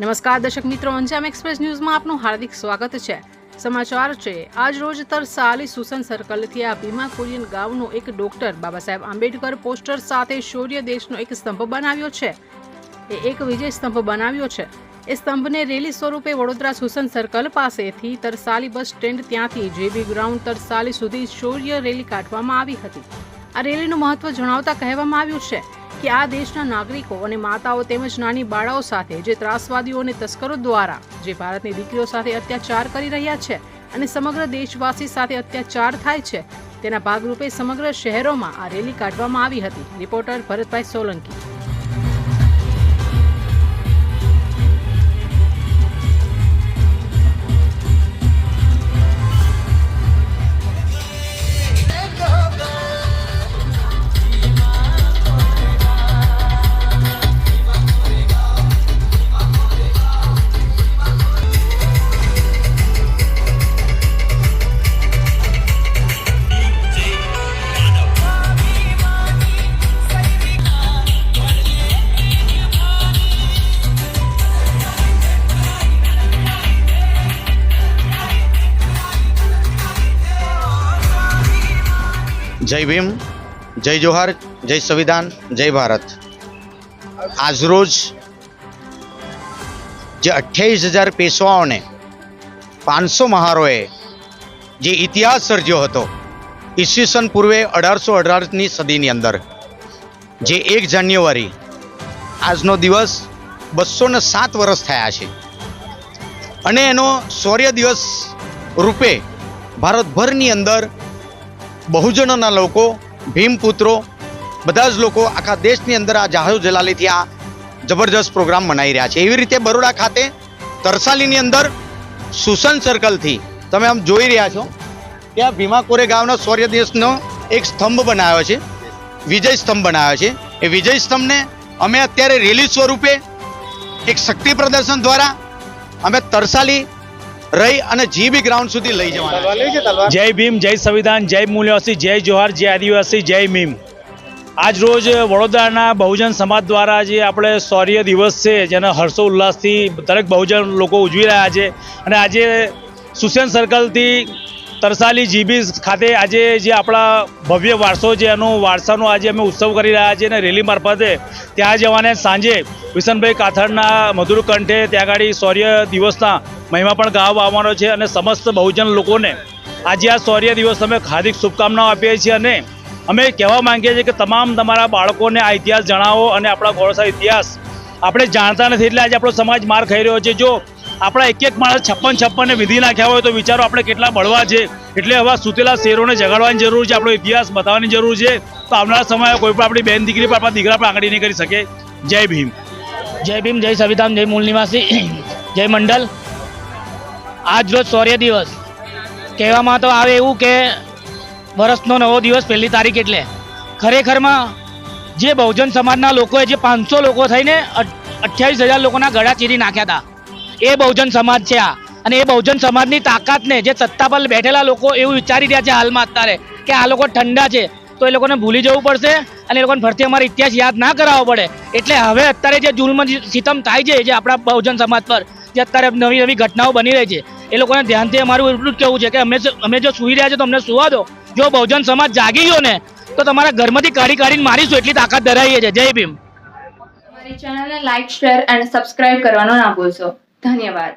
નમસ્કાર દર્શક મિત્રો, અંજામ એક્સપ્રેસ ન્યૂઝમાં આપનું હાર્દિક સ્વાગત છે. સમાચાર છે, આજ રોજ તરસાલી સુસન સર્કલથી આ ભીમા કુરિયન ગામનો એક ડોક્ટર બાબા સાહેબ આંબેડકર પોસ્ટર સાથે શૌર્ય દેશનો એક સ્તંભ બનાવ્યો છે. એ એક વિજય સ્તંભ બનાવ્યો છે. એ સ્તંભને રેલી સ્વરૂપે વડોદરા સુસન સર્કલ પાસેથી તરસાલી બસ સ્ટેન્ડ ત્યાંથી જેબી ગ્રાઉન્ડ તરસાલી સુધી શૌર્ય રેલી કાઢવામાં આવી હતી. આ રેલીનું મહત્વ જણાવતા કહેવામાં આવ્યું છે. કે આ દેશના નાગરિકો અને માતાઓ તેમજ નાની બાળાઓ સાથે, જે ત્રાસવાદીઓ અને તસ્કરો દ્વારા, જે ભારતની દીકરીઓ સાથે અત્યાચાર કરી રહ્યા છે અને સમગ્ર દેશવાસી સાથે અત્યાચાર થાય છે, તેના ભાગરૂપે સમગ્ર શહેરોમાં આ રેલી કાઢવામાં આવી હતી. રિપોર્ટર ભરતભાઈ સોલંકી. જય ભીમ, જય જોહાર, જય સંવિધાન, જય ભારત. આજરોજ જે અઠ્યાવીસ હજાર પેશવાઓને પાંચસો મહારોએ જે ઇતિહાસ સર્જ્યો હતો, ઈસવીસન પૂર્વે અઢારસો અઢારની સદીની અંદર, જે એક જાન્યુઆરી, આજનો દિવસ બસો ને સાત વર્ષ થયા છે. અને એનો શૌર્ય દિવસ રૂપે ભારતભરની અંદર બહુજનોના લોકો, ભીમપુત્રો, બધા જ લોકો આખા દેશની અંદર આ જાહો જલાલીથી આ જબરજસ્ત પ્રોગ્રામ મનાવી રહ્યા છે. એવી રીતે બરોડા ખાતે તરસાલીની અંદર સુસન સર્કલથી તમે આમ જોઈ રહ્યા છો કે આ ભીમાકોરે ગામનો શૌર્ય દેશનો એક સ્તંભ બનાવ્યો છે. વિજય સ્તંભ બનાવ્યો છે. એ વિજય સ્તંભને અમે અત્યારે રેલી સ્વરૂપે એક શક્તિ પ્રદર્શન દ્વારા અમે તરસાલી રહી અને જીબી ગ્રાઉન્ડ સુધી લઈ જવાના જય ભીમ જય સંવિધાન જય મૂલ્યવાસી જય જોહાર જય આદિવાસી જય ભીમ. આજ રોજ વડોદરાના બહુજન સમાજ દ્વારા જે આપણે શૌર્ય દિવસ છે જેને હર્ષો ઉલ્લાસથી દરેક બહુજન લોકો ઉજવી રહ્યા છે અને આજે સુસેન સર્કલથી તરસાલી જીબી ખાતે આજે જે આપણા ભવ્ય વારસો છે એનો વારસાનો આજે અમે ઉત્સવ કરી રહ્યા છીએ અને રેલી મારફતે ત્યાં જવાને સાંજે વિશનભાઈ કાથડના મધુર કંઠે ત્યાં આગળ શૌર્ય દિવસના મહિમા પણ ગાવા આવવાનો છે અને સમસ્ત બહુજન લોકોને આજે આ શૌર્ય દિવસ અમે હાર્દિક શુભકામનાઓ આપીએ છીએ અને અમે કહેવા માંગીએ છીએ કે તમામ તમારા બાળકોને આ ઇતિહાસ જણાવો અને આપણા ગૌરવશાળી ઇતિહાસ આપણે જાણતા નથી એટલે આજે આપણો સમાજ માર ખાઈ રહ્યો છે. જો આપણા એક એક માણસ છપ્પન છપ્પનને વિધિ નાખ્યા હોય તો વિચારો આપણે કેટલા બળવા છે. એટલે હવે સૂતેલા શેરોને જગાડવાની જરૂર છે, આપણો ઇતિહાસ બતાવવાની જરૂર છે. તો આવનારા સમયે કોઈ પણ આપણી બેન દીકરી પર આપણા દીકરા પણ આંગળી નહીં કરી શકે. જય ભીમ. જય ભીમ, જય સવિતામ, જય મૂળ જય મંડલ. આજ રોજ શૌર્ય દિવસ. કહેવામાં તો આવે એવું કે વર્ષનો નવો દિવસ પહેલી તારીખ એટલે. ખરેખરમાં જે બહુજન સમાજના લોકોએ જે પાંચસો લોકો થઈને અઠ્યાવીસ હજાર લોકોના ગળા ચીરી નાખ્યા હતા. એ બહુજન સમાજ છે આ. અને એ બહુજન સમાજની તાકાતને જે સત્તા પર બેઠેલા લોકો એવું વિચારી રહ્યા છે હાલમાં અત્યારે કે આ લોકો ઠંડા છે, તો એ લોકોને ભૂલી જવું પડશે અને એ લોકોને ફરતી અમારે ઇતિહાસ યાદ ના કરાવવો પડે. એટલે હવે અત્યારે જે જુલ્મ સિતમ થાય છે, જે આપણા બહુજન સમાજ પર, જે અત્યારે નવી નવી ઘટનાઓ બની રહી છે એ લોકોને ધ્યાનથી અમારું એટલું જ કહેવું છે કે અમે અમે જો સૂઈ રહ્યા છે તો અમને સુવા દો. જો બહુજન સમાજ જાગી ગયો ને, તો તમારા ઘરમાંથી કાઢી કાઢીને મારીશું, એટલી તાકાત ધરાવીએ છે જય ભીમ. અમારી ચેનલને લાઈક શેર અને સબસ્ક્રાઇબ કરવાનો ના ભૂલશો. ધન્યવાદ.